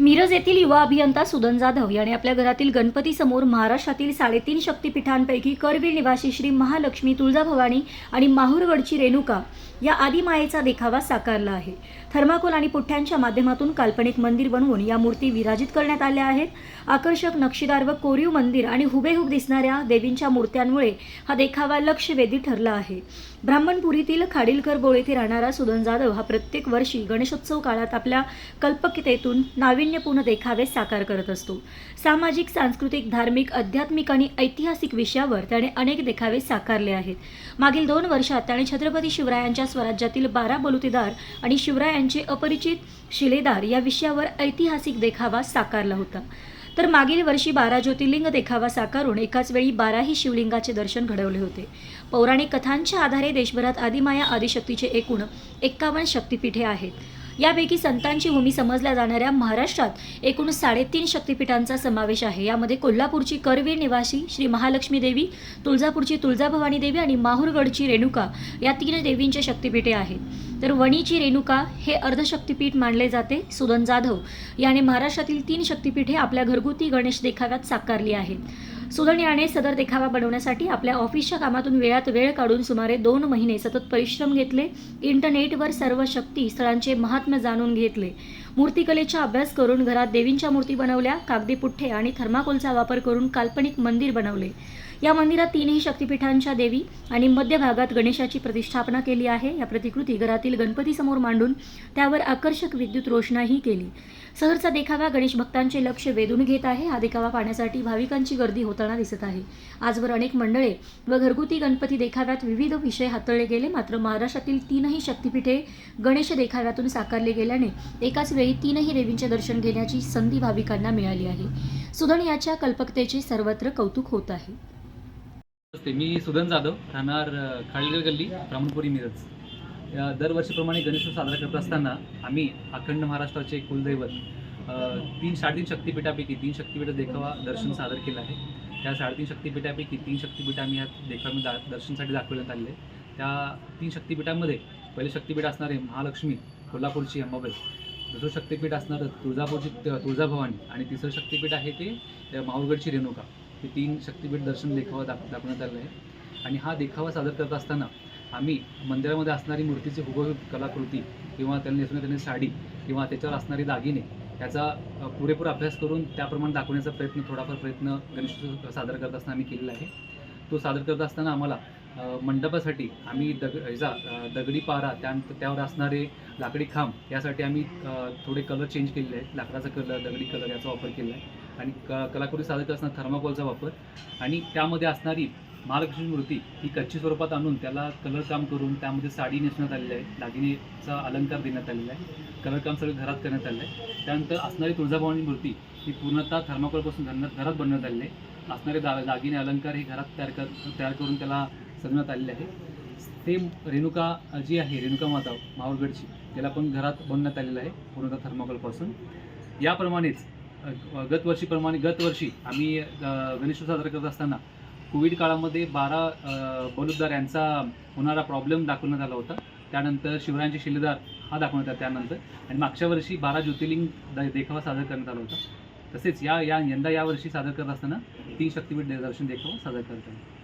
मिरज येथील युवा अभियंता सुदन जाधव याने आपल्या घरातील गणपतीसमोर महाराष्ट्रातील साडेतीन शक्तिपीठांपैकी करवीर निवासी श्री महालक्ष्मी तुळजाभवानी आणि माहूरगडची रेणुका या आदिमायेचा देखावा साकारला आहे. थर्माकोल आणि पुठ्ठ्यांच्या माध्यमातून काल्पनिक मंदिर बनवून या मूर्ती विराजित करण्यात आल्या आहेत. आकर्षक नक्षीदार व कोरीव मंदिर आणि हुबेहूब दिसणाऱ्या देवींच्या मूर्त्यांमुळे हा देखावा लक्षवेधी ठरला आहे. ब्राह्मणपुरीतील खाडीलकर बोळ येथे राहणारा सुदन जाधव हा प्रत्येक वर्षी गणेशोत्सव काळात आपल्या कल्पकतेतून नावीन नाविन्यपूर्ण देखावे साकार करत असतो. सामाजिक सांस्कृतिक धार्मिक आध्यात्मिक आणि ऐतिहासिक विषयावर त्याने अनेक देखावे साकारले आहेत. मागील दोन वर्षात त्याने छत्रपती शिवरायांच्या स्वराज्यातील बारा बलुतेदार आणि शिवरायांचे अपरिचित शिलेदार या विषयावर ऐतिहासिक देखावा साकारला होता. तर मागील वर्षी बारा ज्योतिर्लिंग देखावा साकारून एकाच वेळी बाराही शिवलिंगाचे दर्शन घडवले होते. पौराणिक कथांच्या आधारे देशभरात आदिमाया आदिशक्तीचे एकूण एक्कावन्न शक्तिपीठे आहेत. यापैकी संतांची भूमी समजल्या जाणाऱ्या महाराष्ट्रात एकूण साडेतीन शक्तिपीठांचा समावेश आहे. यामध्ये कोल्हापूरची करवीर निवासी श्री महालक्ष्मी देवी तुळजापूरची तुळजाभवानी देवी आणि माहूरगडची रेणुका या तीन देवींचे शक्तिपीठे आहेत. तर वणीची रेणुका हे अर्धशक्तीपीठ मानले जाते. सुदन जाधव याने महाराष्ट्रातील तीन शक्तिपीठे आपल्या घरगुती गणेश देखाव्यात साकारली आहेत. सुदन याने सदर देखावा बनवण्यासाठी आपल्या ऑफिसच्या कामातून वेळात वेळ काढून सुमारे दोन महिने सतत परिश्रम घेतले. इंटरनेटवर सर्व शक्ती स्थळांचे महात्म्य जाणून घेतले. मूर्तिकलेचा अभ्यास करून घरात देवींच्या मूर्ती बनवल्या कागदी पुठ्ठे आणि थर्माकोलचा वापर करून काल्पनिक मंदिर बनवले. या मंदिरात तीनही शक्तिपीठांच्या देवी आणि मध्य भागात गणेशाची प्रतिष्ठापना केली आहे. या प्रतिकृती घरातील गणपतीसमोर मांडून त्यावर आकर्षक विद्युत रोषणाही केली. सहरचा देखावा गणेश भक्तांचे लक्ष वेधून घेत आहे. हा देखावा पाहण्यासाठी भाविकांची गर्दी होताना दिसत आहे. आजवर अनेक मंडळे व घरगुती गणपती देखाव्यात विविध विषय हाताळले गेले. मात्र महाराष्ट्रातील तीनही शक्तिपीठे गणेश देखाव्यातून साकारले गेल्याने एकाच वेळी तीनही देवींचे दर्शन घेण्याची संधी भाविकांना मिळाली आहे. सुदन याच्या कल्पकतेचे सर्वत्र कौतुक होत आहे. नमस्ते मी सुदन जाधव राहणार अ, गल्ली ब्राह्मणपुरी मिरज. या दरवर्षीप्रमाणे गणेशोत्सव साजरा करत असताना आम्ही अखंड महाराष्ट्राचे कुलदैवत तीन साडेतीन शक्तिपीठापैकी तीन शक्तिपीठ देखावा दर्शन सादर केलं आहे. त्या साडेतीन शक्तिपीठापैकी तीन शक्तिपीठ आम्ही या देखावा दा दर्शनसाठी दाखवण्यात आलेले त्या तीन शक्तिपीठामध्ये पहिले शक्तिपीठ असणारे महालक्ष्मी कोल्हापूरची अंबाबाई. दुसरं शक्तिपीठ असणार तुळजापूरची तुळजाभवानी. आणि तिसरं शक्तिपीठ आहे ते अ, माहूरगडची रेणुका. हे तीन शक्तिपीठ दर्शन देखावा दाख दाखवण्यात आलं आहे. आणि हा देखावा सादर करत असताना आम्ही मंदिरामध्ये असणारी मूर्तीची हुबहूब कलाकृती किंवा त्यांनी नेसून त्यांनी साडी किंवा त्याच्यावर असणारे दागिने याचा पुरेपूर अभ्यास करून त्याप्रमाणे दाखवण्याचा प्रयत्न थोडाफार प्रयत्न गणेश सादर करत असताना आम्ही केलेला आहे. तो सादर करत असताना आम्हाला मंडपासाठी आम्ही दग ह्याचा दगडी पारा त्यानंतर त्यावर असणारे लाकडी खांब यासाठी आम्ही थोडे कलर चेंज केलेले आहेत. लाकडाचा कलर दगडी कलर याचा वापर केला आहे. आणि क कलाकृती सादर असणारा थर्माकोलचा वापर. आणि त्यामध्ये असणारी महालक्ष्मी मूर्ती ही कच्ची स्वरूपात आणून त्याला कलर काम करून त्यामध्ये साडी नेसण्यात आलेली आहे. दागिनेचा अलंकार देण्यात आलेला आहे. कलर काम सगळं घरात करण्यात आलेलं आहे. त्यानंतर असणारी तुळजाभवानी मूर्ती ही पूर्णतः थर्माकोलपासून घरात घरात बनवण्यात आलेली आहे. असणारे दा दागिने अलंकार हे घरात तयार कर तयार करून त्याला सजवण्यात आलेले आहे. सेम रेणुका जी आहे रेणुका माता माहूरगडची त्याला पण घरात बनवण्यात आलेलं आहे पूर्णतः थर्माकोलपासून याप्रमाणेच गतवर्षीप्रमाणे गतवर्षी आम्ही गणेशोत्सव साजरा करत असताना कोविड काळामध्ये बारा बलुतदार यांचा होणारा प्रॉब्लेम दाखवण्यात आला होता. त्यानंतर शिवरायांचे शिलेदार हा दाखवण्यात आला त्यानंतर. आणि मागच्या वर्षी बारा ज्योतिर्लिंग देखावा सादर करण्यात आला होता. तसेच या या यंदा यावर्षी सादर करत असताना तीन शक्तिपीठ दर्शन देखावा सादर करत आहे